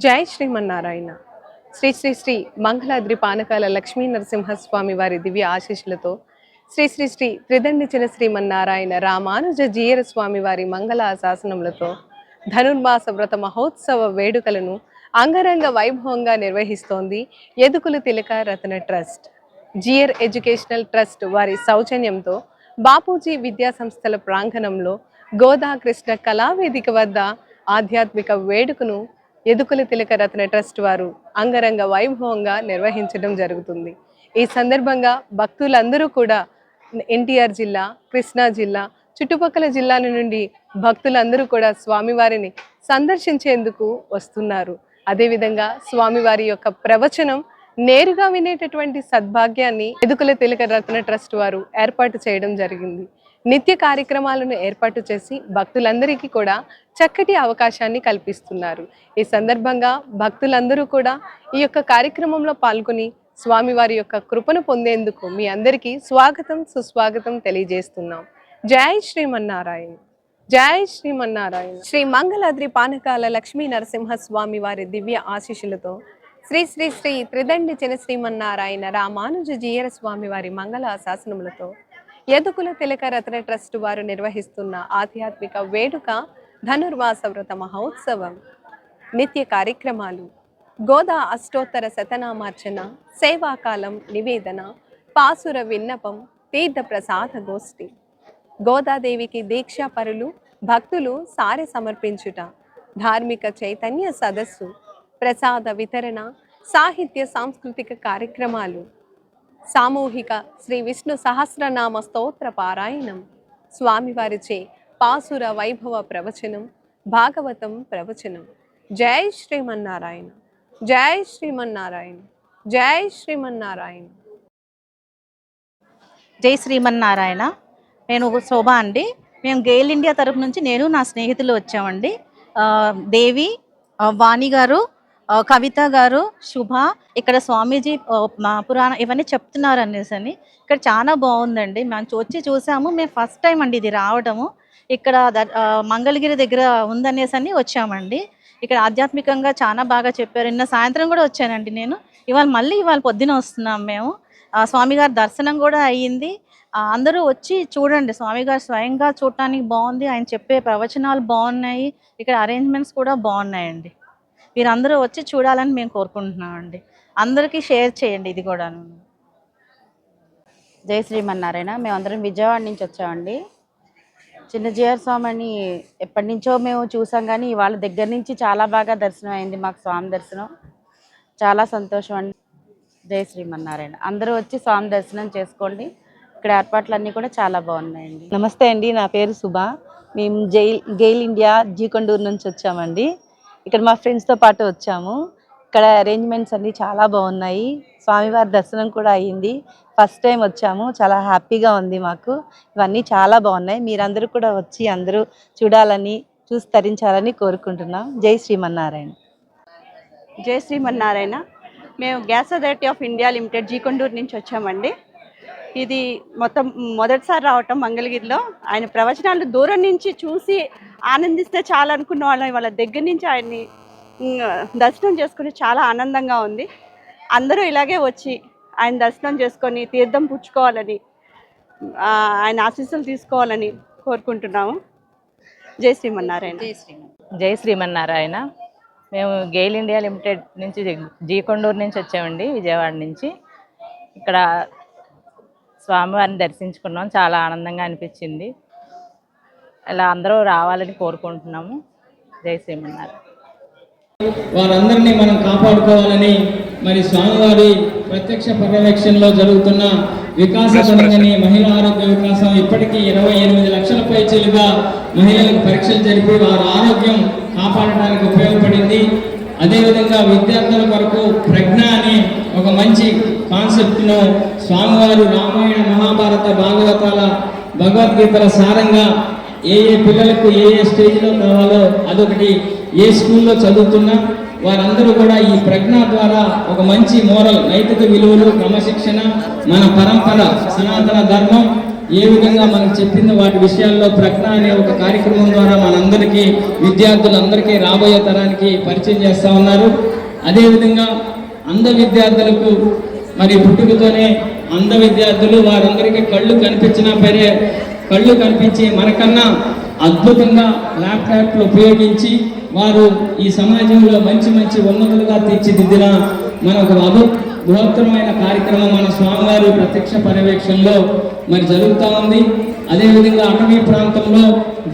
జై శ్రీమన్నారాయణ. శ్రీ శ్రీ శ్రీ మంగళాద్రి పానకాల లక్ష్మీ నరసింహస్వామి వారి దివ్య ఆశీస్సులతో శ్రీ శ్రీ శ్రీ త్రిదండిచిన శ్రీమన్నారాయణ రామానుజ జీయర స్వామి వారి మంగళ శాసనములతో ధనుర్మాస వ్రత మహోత్సవ వేడుకలను అంగరంగ వైభవంగా నిర్వహిస్తోంది ఎదుకులు తిలక రత్న ట్రస్ట్. జియర్ ఎడ్యుకేషనల్ ట్రస్ట్ వారి సౌజన్యంతో బాపూజీ విద్యా సంస్థల ప్రాంగణంలో గోదా కృష్ణ కళావేదిక వద్ద ఆధ్యాత్మిక వేడుకను ఎదుకుల తిలక రత్న ట్రస్ట్ వారు అంగరంగ వైభవంగా నిర్వహించడం జరుగుతుంది. ఈ సందర్భంగా భక్తులందరూ కూడా ఎన్టీఆర్ జిల్లా కృష్ణా జిల్లా చుట్టుపక్కల జిల్లాల నుండి భక్తులందరూ కూడా స్వామివారిని సందర్శించేందుకు వస్తున్నారు. అదేవిధంగా స్వామివారి యొక్క ప్రవచనం నేరుగా వినేటటువంటి సద్భాగ్యాన్ని ఎదుకుల తిలక రత్న ట్రస్ట్ వారు ఏర్పాటు చేయడం జరిగింది. నిత్య కార్యక్రమాలను ఏర్పాటు చేసి భక్తులందరికీ కూడా చక్కటి అవకాశాన్ని కల్పిస్తున్నారు. ఈ సందర్భంగా భక్తులందరూ కూడా ఈ యొక్క కార్యక్రమంలో పాల్గొని స్వామివారి యొక్క కృపను పొందేందుకు మీ అందరికీ స్వాగతం సుస్వాగతం తెలియజేస్తున్నాం. జై శ్రీమన్నారాయణ. జై శ్రీమన్నారాయణ. శ్రీ మంగళాద్రి పానకాల లక్ష్మీ నరసింహ స్వామి వారి దివ్య ఆశీస్సులతో శ్రీ శ్రీ శ్రీ త్రిదండి జన శ్రీమన్నారాయణ రామానుజ జీయర స్వామి వారి మంగళ శాసనములతో యదుకుల తిలక రత్న ట్రస్ట్ వారు నిర్వహిస్తున్న ఆధ్యాత్మిక వేడుక ధనుర్మాస వ్రత మహోత్సవం. నిత్య కార్యక్రమాలు గోదా అష్టోత్తర శతనామార్చన సేవాకాలం నివేదన పాసుర విన్నపం తీర్థ ప్రసాద గోష్ఠి. గోదాదేవికి దీక్షా పరులు భక్తులు సారె సమర్పించుట ధార్మిక చైతన్య సదస్సు ప్రసాద వితరణ సాహిత్య సాంస్కృతిక కార్యక్రమాలు. సామూహిక శ్రీ విష్ణు సహస్రనామ స్తోత్ర పారాయణం. స్వామివారిచే పాసుర వైభవ ప్రవచనం భాగవతం ప్రవచనం. జై శ్రీమన్నారాయణ జై శ్రీమన్నారాయణ జై శ్రీమన్నారాయణ. జై శ్రీమన్నారాయణ. నేను శోభ అండి. మేము గెయిల్ ఇండియా తరఫు నుంచి నేను నా స్నేహితులు వచ్చామండి. దేవి వాణి గారు కవిత గారు శుభ ఇక్కడ స్వామీజీ మా పురాణ ఇవన్నీ చెప్తున్నారు అనేసి అని. ఇక్కడ చాలా బాగుందండి. మేము వచ్చి చూసాము. మేము ఫస్ట్ టైం అండి ఇది రావడము ఇక్కడ ద- మంగళగిరి దగ్గర ఉందనేసి అని వచ్చామండి. ఇక్కడ ఆధ్యాత్మికంగా చాలా బాగా చెప్పారు. నిన్న సాయంత్రం కూడా వచ్చానండి నేను. ఇవాళ మళ్ళీ ఇవాళ పొద్దున వస్తున్నాం మేము. స్వామిగారి స్వామి గారి దర్శనం కూడా అయ్యింది అందరూ వచ్చి చూడండి. స్వామి గారు స్వయంగా చూడటానికి బాగుంది. ఆయన చెప్పే ప్రవచనాలు బాగున్నాయి. ఇక్కడ అరేంజ్మెంట్స్ కూడా బాగున్నాయండి. మీరందరూ వచ్చి చూడాలని మేము కోరుకుంటున్నామండి. అందరికీ షేర్ చేయండి ఇది కూడా జై శ్రీమన్నారాయణ. మేమందరం విజయవాడ నుంచి వచ్చామండి. చిన్న జిఆర్ స్వామి అని ఎప్పటి నుంచో మేము చూసాం కానీ వాళ్ళ దగ్గర నుంచి చాలా బాగా దర్శనం అయింది మాకు స్వామి దర్శనం. చాలా సంతోషం అండి. జై శ్రీమన్నారాయణ. అందరూ వచ్చి స్వామి దర్శనం చేసుకోండి. ఇక్కడ ఏర్పాట్లన్నీ కూడా చాలా బాగున్నాయండి. నమస్తే అండి. నా పేరు సుభ. మేము జైల్ గెయిల్ ఇండియా జీకొండూరు నుంచి వచ్చామండి. ఇక్కడ మా ఫ్రెండ్స్తో పాటు వచ్చాము. ఇక్కడ అరేంజ్మెంట్స్ అన్నీ చాలా బాగున్నాయి. స్వామివారి దర్శనం కూడా అయ్యింది. ఫస్ట్ టైం వచ్చాము. చాలా హ్యాపీగా ఉంది మాకు. ఇవన్నీ చాలా బాగున్నాయి. మీరందరూ కూడా వచ్చి అందరూ చూడాలని చూసి తరించాలని కోరుకుంటున్నాం. జై శ్రీమన్నారాయణ. జై శ్రీమన్నారాయణ. మేము gas authority of India limited G Konduru నుంచి వచ్చామండి. ఇది మొత్తం మొదటిసారి రావటం మంగళగిరిలో. ఆయన ప్రవచనాలు దూరం నుంచి చూసి ఆనందిస్తే చాలా అనుకున్న వాళ్ళం వాళ్ళ దగ్గర నుంచి ఆయన్ని దర్శనం చేసుకుని చాలా ఆనందంగా ఉంది. అందరూ ఇలాగే వచ్చి ఆయన దర్శనం చేసుకొని తీర్థం పుచ్చుకోవాలని ఆయన ఆశీస్సులు తీసుకోవాలని కోరుకుంటున్నాము. జై శ్రీమన్నారాయణ. జై శ్రీమన్ జై శ్రీమన్నారాయణ. మేము గెయిల్ ఇండియా లిమిటెడ్ నుంచి జీ కొండూరు నుంచి వచ్చామండి విజయవాడ నుంచి. ఇక్కడ స్వామివారిని దర్శించుకున్నాం. చాలా ఆనందంగా అనిపించింది. ఇలా అందరూ రావాలని కోరుకుంటున్నాము. జై వారందరినీ మనం కాపాడుకోవాలని మరి స్వామివారి ప్రత్యక్ష పర్యవేక్షణలో జరుగుతున్న వికాస పరంగని మహిళా ఆరోగ్య వికాసం ఇప్పటికీ ఇరవై ఎనిమిది లక్షల పైచీలుగా మహిళలకు పరీక్షలు జరిపి వారి ఆరోగ్యం కాపాడడానికి ఉపయోగపడింది. అదేవిధంగా విద్యార్థుల కొరకు ప్రజ్ఞ అనే ఒక మంచి కాన్సెప్ట్ను స్వామివారు రామాయణ మహాభారత భాగవతాల భగవద్గీతల సారంగా ఏ ఏ పిల్లలకు ఏ ఏ స్టేజ్లో కావాలో అదొకటి ఏ స్కూల్లో చదువుతున్నా వారందరూ కూడా ఈ ప్రజ్ఞ ద్వారా ఒక మంచి మోరల్ నైతిక విలువలు క్రమశిక్షణ మన పరంపర సనాతన ధర్మం ఏ విధంగా మనకు చెప్పింది వాటి విషయాల్లో ప్రజ్ఞ అనే ఒక కార్యక్రమం ద్వారా మనందరికీ విద్యార్థులందరికీ రాబోయే తరానికి పరిచయం చేస్తూ ఉన్నారు. అదేవిధంగా అంధ విద్యార్థులకు మరి పుట్టుకతోనే అంధ విద్యార్థులు వారందరికీ కళ్ళు కనిపించినా సరే కళ్ళు కనిపించి మనకన్నా అద్భుతంగా ల్యాప్టాప్లు ఉపయోగించి వారు ఈ సమాజంలో మంచి మంచి ఉన్నతులుగా తీర్చిదిద్దిన మనకు అభు బృహత్తరమైన కార్యక్రమం మన స్వామివారి ప్రత్యక్ష పర్యవేక్షణలో మరి జరుగుతూ ఉంది. అదేవిధంగా అటవీ ప్రాంతంలో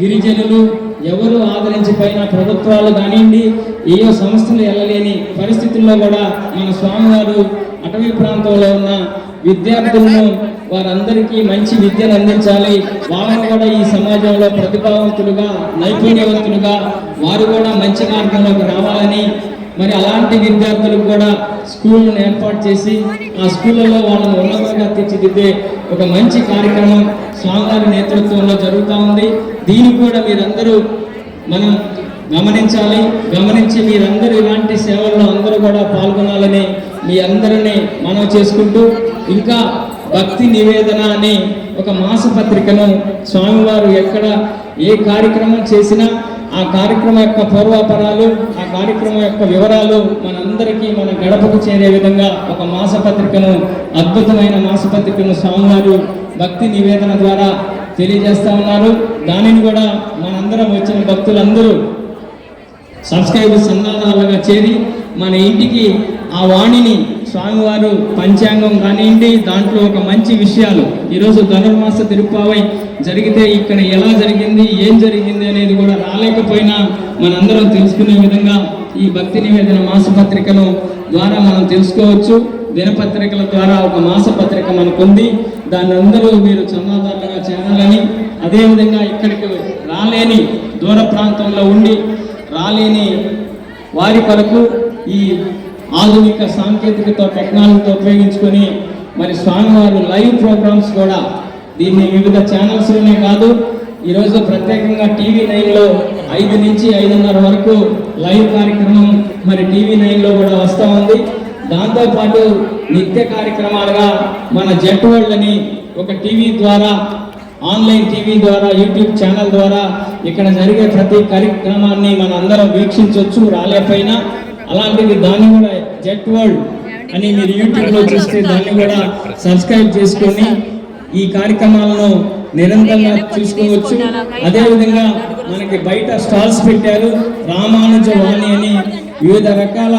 గిరిజనులు ఎవరు ఆదరించిపోయిన ప్రభుత్వాలు కానివ్వండి ఏ సంస్థలు వెళ్ళలేని పరిస్థితుల్లో కూడా మన స్వామివారు అటవీ ప్రాంతంలో ఉన్న విద్యార్థులను వారందరికీ మంచి విద్యను అందించాలి. వాళ్ళను కూడా ఈ సమాజంలో ప్రతిభావంతులుగా నైపుణ్యవంతులుగా వారు కూడా మంచి మార్గంలోకి రావాలని మరి అలాంటి విద్యార్థులకు కూడా స్కూళ్ళను ఏర్పాటు చేసి ఆ స్కూళ్ళలో వాళ్ళని ఉన్నతంగా తీర్చిదిద్దే ఒక మంచి కార్యక్రమం స్వామివారి నేతృత్వంలో జరుగుతూ ఉంది. దీనికి కూడా మీరందరూ మనం గమనించాలి. గమనించి మీరందరూ ఇలాంటి సేవల్లో అందరూ కూడా పాల్గొనాలని మీ అందరినీ మనం చేసుకుంటూ ఇంకా భక్తి నివేదన అని ఒక మాసపత్రికను స్వామివారు ఎక్కడ ఏ కార్యక్రమం చేసినా ఆ కార్యక్రమం యొక్క పూర్వాపరాలు ఆ కార్యక్రమం యొక్క వివరాలు మనందరికీ మన గడపకు చేరే విధంగా ఒక మాసపత్రికను అద్భుతమైన మాసపత్రికను స్వామివారు భక్తి నివేదన ద్వారా తెలియజేస్తా ఉన్నారు. దానిని కూడా మనందరం వచ్చిన భక్తులందరూ సబ్స్క్రైబర్స్ సందాదాలుగా చేరి మన ఇంటికి ఆ వాణిని స్వామివారు పంచాంగం కానివ్వండి దాంట్లో ఒక మంచి విషయాలు. ఈరోజు ధనుర్మాస తిరుపావై జరిగితే ఇక్కడ ఎలా జరిగింది ఏం జరిగింది అనేది కూడా రాలేకపోయినా మనందరం తెలుసుకునే విధంగా ఈ భక్తి నివేదన మాసపత్రికను ద్వారా మనం తెలుసుకోవచ్చు. దినపత్రికల ద్వారా ఒక మాసపత్రిక మనకు ఉంది. దాన్ని అందరూ మీరు చందాదారులుగా చేరాలని అదేవిధంగా ఇక్కడికి రాలేని దూర ప్రాంతంలో ఉండి రాలేని వారి కొరకు ఈ ఆధునిక సాంకేతికత టెక్నాలజీతో ఉపయోగించుకొని మరి స్వామివారు లైవ్ ప్రోగ్రామ్స్ కూడా దీన్ని వివిధ ఛానల్స్లోనే కాదు ఈరోజు ప్రత్యేకంగా టీవీ నైన్లో ఐదు నుంచి ఐదున్నర వరకు లైవ్ కార్యక్రమం మరి టీవీ నైన్లో కూడా వస్తూ ఉంది. దాంతోపాటు నిత్య కార్యక్రమాలుగా మన జెట్ వరల్డ్ అని ఒక టీవీ ద్వారా ఆన్లైన్ టీవీ ద్వారా యూట్యూబ్ ఛానల్ ద్వారా ఇక్కడ జరిగే ప్రతి కార్యక్రమాన్ని మన అందరం వీక్షించవచ్చు రాలేకపోయినా. అలాంటిది దాన్ని కూడా జెట్ వరల్డ్ అని మీరు యూట్యూబ్లో చూస్తే దాన్ని కూడా సబ్స్క్రైబ్ చేసుకొని ఈ కార్యక్రమాలను నిరంతరంగా చూసుకోవచ్చు. అదేవిధంగా మనకి బయట స్టాల్స్ పెట్టారు రామానుజ వాణి అని వివిధ రకాల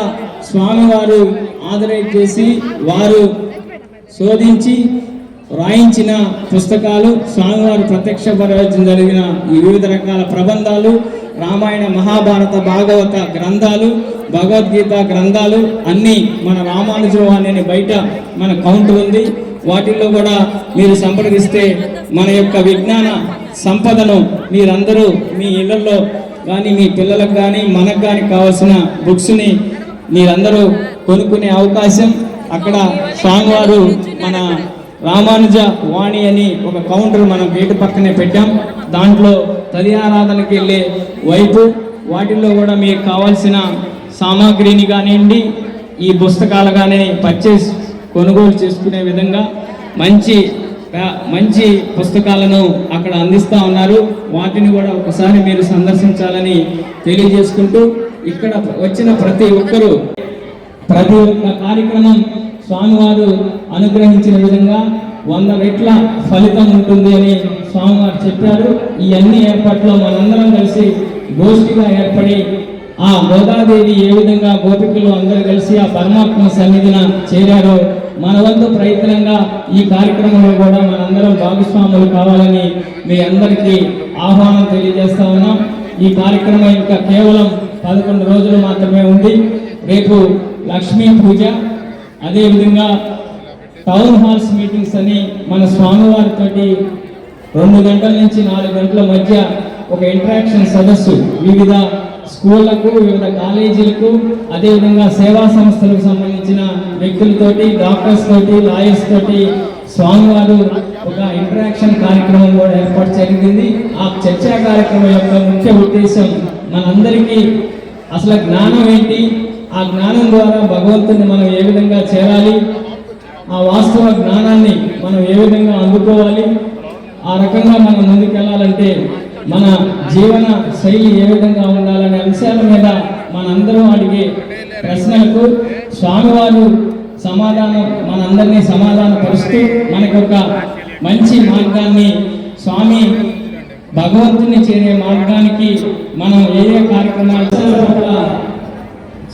స్వామివారు ఆదరేట్ చేసి వారు శోధించి రాయించిన పుస్తకాలు స్వామివారు ప్రత్యక్ష పర్యవేక్షణ జరిగిన ఈ వివిధ రకాల ప్రబంధాలు రామాయణ మహాభారత భాగవత గ్రంథాలు భగవద్గీత గ్రంథాలు అన్నీ మన రామానుజవాణి అనే బయట మన కౌంట్ ఉంది. వాటిల్లో కూడా మీరు సంప్రదిస్తే మన యొక్క విజ్ఞాన సంపదను మీరందరూ మీ ఇళ్ళలో కానీ మీ పిల్లలకు కానీ మనకు కానీ కావాల్సిన బుక్స్ని మీరందరూ కొనుక్కునే అవకాశం అక్కడ స్వామివారు మన రామానుజ వాణి అని ఒక కౌంటర్ మనం గేటు పక్కనే పెట్టాం. దాంట్లో తది ఆరాధనకి వెళ్ళే వైపు వాటిల్లో కూడా మీకు కావాల్సిన సామాగ్రిని కానివ్వండి ఈ పుస్తకాలు కానీ పర్చేస్ కొనుగోలు చేసుకునే విధంగా మంచి మంచి పుస్తకాలను అక్కడ అందిస్తూ ఉన్నారు. వాటిని కూడా ఒకసారి మీరు సందర్శించాలని తెలియజేసుకుంటూ ఇక్కడ వచ్చిన ప్రతి ఒక్కరూ ప్రతి ఒక్క కార్యక్రమం స్వామివారు అనుగ్రహించిన విధంగా వంద రెట్ల ఫలితం ఉంటుంది అని స్వామివారు చెప్పారు. ఈ అన్ని ఏర్పాట్లు మనందరం కలిసి గోష్ఠిగా ఏర్పడి ఆ గోదాదేవి ఏ విధంగా గోపికలు అందరూ కలిసి ఆ పరమాత్మ సన్నిధిన చేరారో మన వంతు ప్రయత్నంగా ఈ కార్యక్రమంలో కూడా మనందరం భాగస్వాములు కావాలని మీ అందరికీ ఆహ్వానం తెలియజేస్తా ఉన్నాం. ఈ కార్యక్రమం ఇంకా కేవలం పదకొండు రోజులు మాత్రమే ఉంది. రేపు లక్ష్మీ పూజ అదేవిధంగా టౌన్ హాల్స్ మీటింగ్స్ అని మన స్వామివారితో రెండు గంటల నుంచి నాలుగు గంటల మధ్య ఒక ఇంటరాక్షన్ సదస్సు. వివిధ స్కూళ్ళకు వివిధ కాలేజీలకు అదేవిధంగా సేవా సంస్థలకు సంబంధించిన వ్యక్తులతోటి డాక్టర్స్ తోటి లాయర్స్ తోటి స్వామివారు ఒక ఇంటరాక్షన్ కార్యక్రమం కూడా ఏర్పాటు జరిగింది. ఆ చర్చా కార్యక్రమం యొక్క ముఖ్య ఉద్దేశం మనందరికీ అసలు జ్ఞానం ఏంటి? ఆ జ్ఞానం ద్వారా భగవంతుని మనం ఏ విధంగా చేరాలి? ఆ వాస్తవ జ్ఞానాన్ని మనం ఏ విధంగా అందుకోవాలి? ఆ రకంగా మనం ముందుకెళ్ళాలంటే మన జీవన శైలి ఏ విధంగా ఉండాలనే విషయాల మీద మనందరం అడిగే ప్రశ్నలకు స్వామివారు సమాధానం మనందరినీ సమాధానపరుస్తూ మనకు ఒక మంచి మార్గాన్ని స్వామి భగవంతుని చేరే మార్గానికి మనం ఏ ఏ కార్యక్రమాలు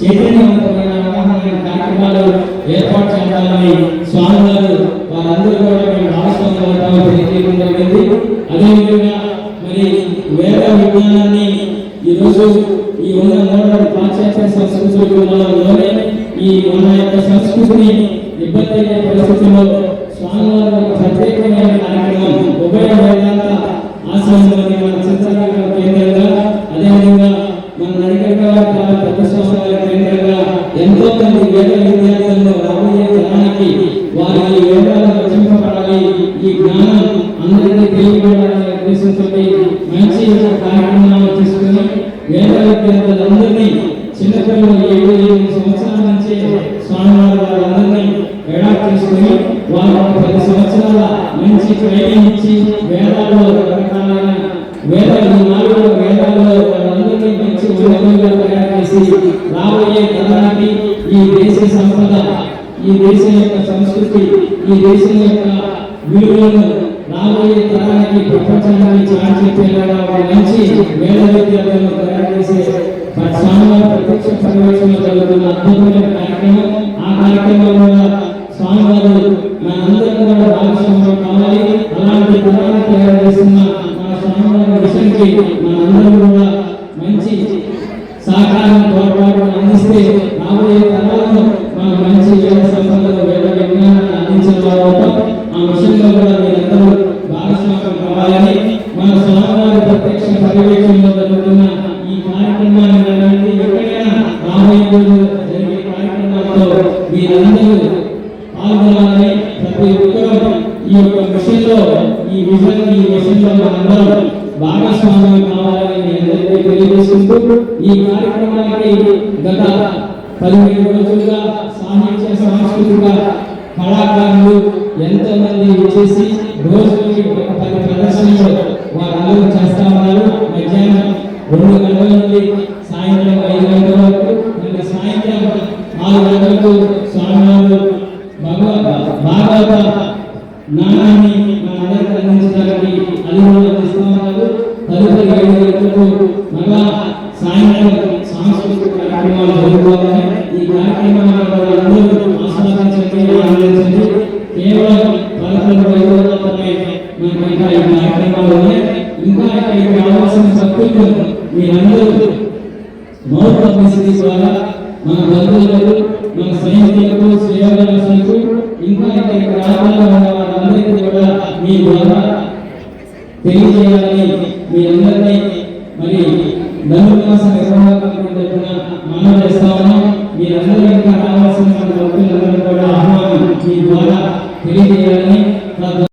చైతన్యవంతమైన అవగాహన కార్యక్రమాలు ఏర్పాటు చేయాలని స్వామి గారు వారందరూ కూడా మేము భాగస్వామ్యం తెలియజేయడం జరిగింది అదేవిధంగా మరి వేద విజ్ఞానాన్ని ఈరోజు ఈ వంద మూడు పాశ్చాత్య సంస్కృతులలోనే ఈ మన యొక్క సంస్కృతిని ఇబ్బంది అయ్యే పరిస్థితుల్లో స్వామి వారి ప్రత్యేకమైన కార్యక్రమం ఉభయ వేదాంత ఆశ్రమంలోని మన చిత్రకళ కేంద్రంగా ఈ జ్ఞానం అందరికీ తెలియబడాలనే ఉద్దేశంతో మంచి కార్యక్రమాలు తీసుకుని వేద విద్యార్థులందరినీ చిన్నపిల్లలు ఏడు ఎనిమిది సంవత్సరాల నుంచి స్వామివారి వారందరినీ వేడా తీసుకుని వారికి పది సంవత్సరాల మంచి ట్రైనింగ్ ఇచ్చి వేదాల్లో రకరకాలైన వేద నాలుగు వేదాల్లో వారందరినీ మంచి ఉద్యోగులుగా తయారు చేసి రాబోయే తరానికి ఈ దేశ సంపద ఈ దేశం యొక్క సంస్కృతి ఈ దేశం యొక్క విలువలను రాబోయే తరానికి ప్రపంచానికి చాటి చెప్పేలాగా ఒక మంచి వేద విద్యార్థులను తయారు చేసే స్వామివారి ప్రత్యక్ష సమావేశంలో జరుగుతున్న అద్భుతమైన కార్యక్రమం. ఆ కార్యక్రమంలో స్వామివారు మనందరం కూడా భాగస్వామ్యం కావాలి. అలాంటి తరాన్ని తయారు చేస్తున్న మన స్వామివారి విషయానికి మనందరం కూడా మంచి ఈ యొక్క విషయంలో ఈ విజన్ ఈ విషయంలో మనందరం భాగస్వామ్యం కావాలని మీ అందరికీ తెలియజేసుకుంటూ ఈ కార్యక్రమానికి గత పదిహేను రోజులుగా సాహిత్య సాంస్కృతిక కళాకారులు ఎంతో మంది చేసి రోజుకి ఒక పది ప్రదర్శనలు వారందరూ చేస్తా ఉన్నారు. మధ్యాహ్నం రెండు గంటల నుండి సాయంత్రం ఐదు గంటల వరకు నిన్న సాయంత్రం నాలుగు గంటలకు మీరందరూ మౌత్ పబ్లిసిటీ ద్వారా మన బంధువులకు మన స్నేహితులకు శ్రేయోగలకు ఇంకా ఇంకా కూడా మీ ద్వారా తెలియజేయాలని మీ అందరినీ మరి ధనుర్మాస నిర్వహణ చెప్పిన మనం చేస్తా ఉన్నాం. మీరందరూ ఇంకా రావాల్సిన మన భక్తులందరూ కూడా ఆహ్వానం